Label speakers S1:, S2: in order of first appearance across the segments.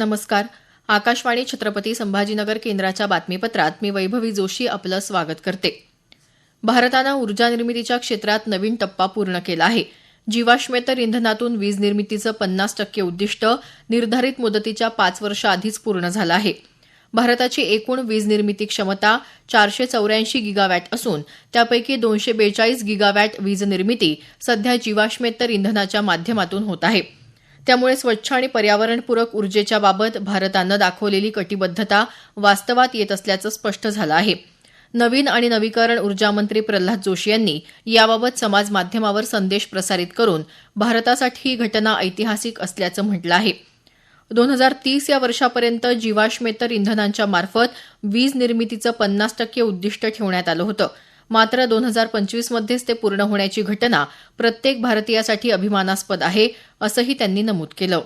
S1: नमस्कार. आकाशवाणी छत्रपती संभाजीनगर केंद्राच्या बातमीपत्रात मी वैभवी जोशी आपलं स्वागत करते. भारतानं ऊर्जा निर्मितीच्या क्षेत्रात नवीन टप्पा पूर्ण केला आहे. जीवाश्मेतर इंधनातून वीज निर्मितीचं पन्नास टक्के उद्दिष्ट निर्धारित मुदतीच्या पाच वर्ष आधीच पूर्ण झालं आहे. भारताची एकूण वीज निर्मिती क्षमता चारशे चौऱ्याऐंशी गिगावॅट असून त्यापैकी दोनशे बेचाळीस गिगावॅट वीज निर्मिती सध्या जीवाश्मेतर इंधनाच्या माध्यमातून होत आहे. त्यामुळे स्वच्छ आणि पर्यावरणपूरक ऊर्जेच्या बाबत भारतानं दाखवलेली कटिबद्धता वास्तवात येत असल्याचं स्पष्ट झालं आहे. नवीन आणि नवीकरण ऊर्जा मंत्री प्रल्हाद जोशी यांनी याबाबत समाज माध्यमावर संदेश प्रसारित करून भारतासाठी ही घटना ऐतिहासिक असल्याचं म्हटलं आहे. दोन हजार तीस या वर्षापर्यंत जीवाश्मेतर इंधनांच्या मार्फत वीज निर्मितीचं पन्नास टक्के उद्दिष्ट ठेवण्यात आलं होतं. मात्र दोन हजार पंचवीसमध्येच ते पूर्ण होण्याची घटना प्रत्येक भारतीयासाठी अभिमानास्पद आहे असंही त्यांनी नमूद केलं.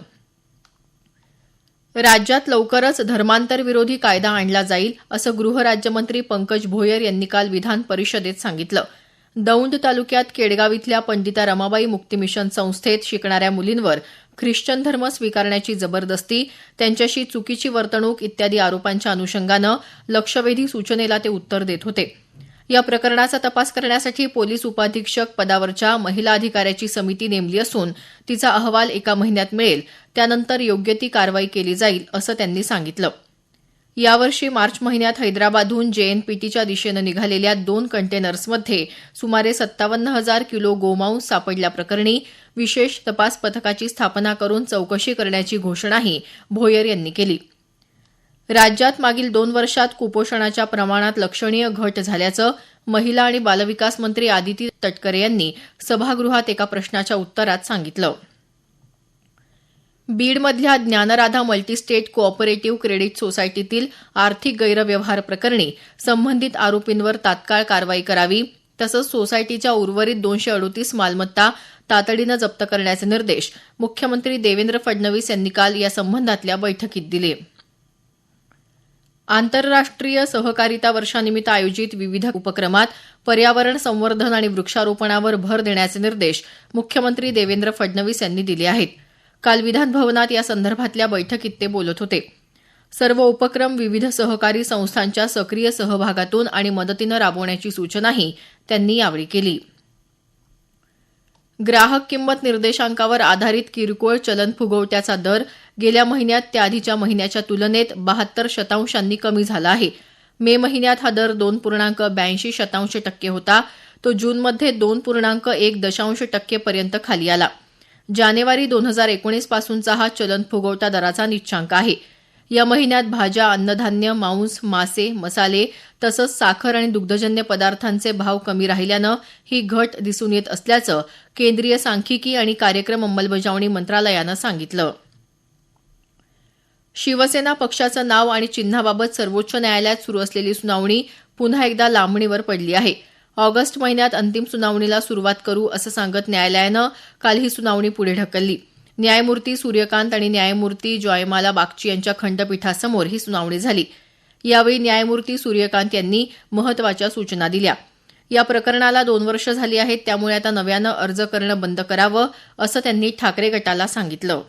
S1: राज्यात लवकरच धर्मांतर विरोधी कायदा आणला जाईल असं गृहराज्यमंत्री पंकज भोयर यांनी काल विधान परिषदेत सांगितलं. दौंड तालुक्यात केडगाव इथल्या पंडिता रमाबाई मुक्ती मिशन संस्थेत शिकणाऱ्या मुलींवर ख्रिश्चन धर्म स्वीकारण्याची जबरदस्ती त्यांच्याशी चुकीची वर्तणूक इत्यादी आरोपांच्या अनुषंगानं लक्षवेधी सूचनेला ते उत्तर देत होते. या प्रकरणाचा तपास करण्यासाठी पोलीस उपाधीक्षक पदावरच्या महिला अधिकाऱ्याची समिती नेमली असून तिचा अहवाल एका महिन्यात मिळेल. त्यानंतर योग्य ती कारवाई केली जाईल असं त्यांनी सांगितलं. यावर्षी मार्च महिन्यात हैदराबादहून जेएनपीटीच्या दिशेनं निघालेल्या दोन कंटेनर्समध्ये सुमारे सत्तावन्न हजार किलो गोमांस सापडल्याप्रकरणी विशेष तपास पथकाची स्थापना करून चौकशी करण्याची घोषणाही भोयर यांनी केली. राज्यात मागील दोन वर्षात कुपोषणाच्या प्रमाणात लक्षणीय घट झाल्याचं महिला आणि बालविकास मंत्री आदिती तटकरे यांनी सभागृहात एका प्रश्नाच्या उत्तरात सांगितलं. बीडमधल्या ज्ञानराधा मल्टीस्टेट कोऑपरेटिव्ह क्रेडिट सोसायटीतील आर्थिक गैरव्यवहार प्रकरणी संबंधित आरोपींवर तात्काळ कारवाई करावी तसंच सोसायटीच्या उर्वरित दोनशे अडोतीस मालमत्ता तातडीनं जप्त करण्याचे निर्देश मुख्यमंत्री देवेंद्र फडणवीस यांनी काल या संबंधातल्या बैठकीत दिले. आंतरराष्ट्रीय सहकारिता वर्षानिमित्त आयोजित विविध उपक्रमात पर्यावरण संवर्धन आणि वृक्षारोपणावर भर देण्याचे निर्देश मुख्यमंत्री देवेंद्र फडणवीस यांनी दिले आहेत. काल विधानभवनात या संदर्भातल्या बैठकीत ते बोलत होते. सर्व उपक्रम विविध सहकारी संस्थांच्या सक्रिय सहभागातून आणि मदतीनं राबवण्याची सूचनाही त्यांनी यावेळी केली. ग्राहक किंमत निर्देशांकावर आधारित किरकोळ चलन फुगवट्याचा दर गेल्या महिन्यात त्याआधीच्या महिन्याच्या तुलनेत बहात्तर शतांशांनी कमी झाला आहे. मे महिन्यात हा दर दोन पूर्णांक ब्याऐंशी शतांश टक्के होता. तो जूनमध्ये दोन पूर्णांक एक दशांश टक्केपर्यंत खाली आला. जानेवारी दोन हजार एकोणीस पासूनचा हा चलन फुगवटा दराचा निच्चांक आहे. या महिन्यात भाज्या अन्नधान्य मांस मासे मसाले तसंच साखर आणि दुग्धजन्य पदार्थांचे भाव कमी राहिल्यानं ही घट दिसून येत असल्याचं केंद्रीय सांख्यिकी आणि कार्यक्रम अंमलबजावणी मंत्रालयानं सांगितलं. शिवसेना पक्षाचं नाव आणि चिन्हाबाबत सर्वोच्च न्यायालयात सुरू असलेली सुनावणी पुन्हा एकदा लांबणीवर पडली आहे. ऑगस्ट महिन्यात अंतिम सुनावणीला सुरुवात करू असं सांगत न्यायालयानं काल ही सुनावणी पुढे ढकलली. न्यायमूर्ती सूर्यकांत आणि न्यायमूर्ती जॉयमाला बागची यांच्या खंडपीठासमोर ही सुनावणी झाली. यावेळी न्यायमूर्ती सूर्यकांत यांनी महत्त्वाच्या सूचना दिल्या. या प्रकरणाला दोन वर्ष झाली आहेत त्यामुळे आता नव्यानं अर्ज करणं बंद करावं असं त्यांनी ठाकरे गटाला सांगितलं.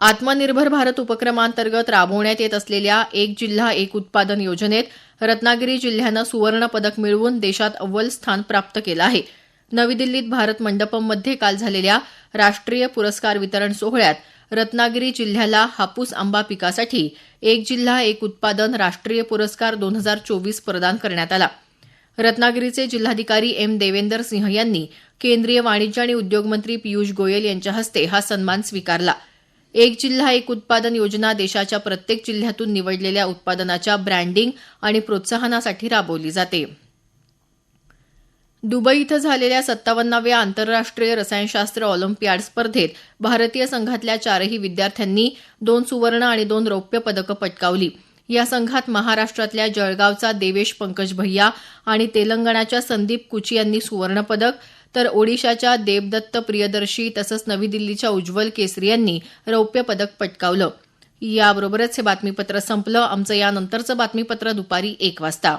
S1: आत्मनिर्भर भारत उपक्रमांतर्गत राबवण्यात येत असलेल्या एक जिल्हा एक उत्पादन योजनेत रत्नागिरी जिल्ह्यानं सुवर्ण पदक मिळवून देशात अव्वल स्थान प्राप्त केलं आहे. नवी दिल्लीत भारत मंडपममध्ये काल झालेल्या राष्ट्रीय पुरस्कार वितरण सोहळ्यात रत्नागिरी जिल्ह्याला हापूस आंबा पिकासाठी एक जिल्हा एक उत्पादन राष्ट्रीय पुरस्कार दोन हजार चोवीस प्रदान करण्यात आला. रत्नागिरीचे जिल्हाधिकारी एम. देवेंदर सिंह यांनी केंद्रीय वाणिज्य आणि उद्योग मंत्री पियुष गोयल यांच्या हस्ते हा सन्मान स्वीकारला. एक जिल्हा एक उत्पादन योजना देशाच्या प्रत्येक जिल्ह्यातून निवडलेल्या उत्पादनाच्या ब्रँडिंग आणि प्रोत्साहनासाठी राबवली जाते. दुबई इथं झालेल्या सत्तावन्नाव्या आंतरराष्ट्रीय रसायनशास्त्र ऑलिम्पियाड स्पर्धेत भारतीय संघातल्या चारही विद्यार्थ्यांनी दोन सुवर्ण आणि दोन रौप्य पदकं पटकावली. या संघात महाराष्ट्रातल्या जळगावचा देवेश पंकज भैया आणि तेलंगणाच्या संदीप कुची यांनी सुवर्णपदक तर ओडिशाच्या देबदत्त प्रियदर्शी तसंच नवी दिल्लीच्या उज्ज्वल केसरी यांनी रौप्य पदक पटकावलं. याबरोबरच हे बातमीपत्र संपलं. आमचं यानंतरचं बातमीपत्र दुपारी एक वाजता.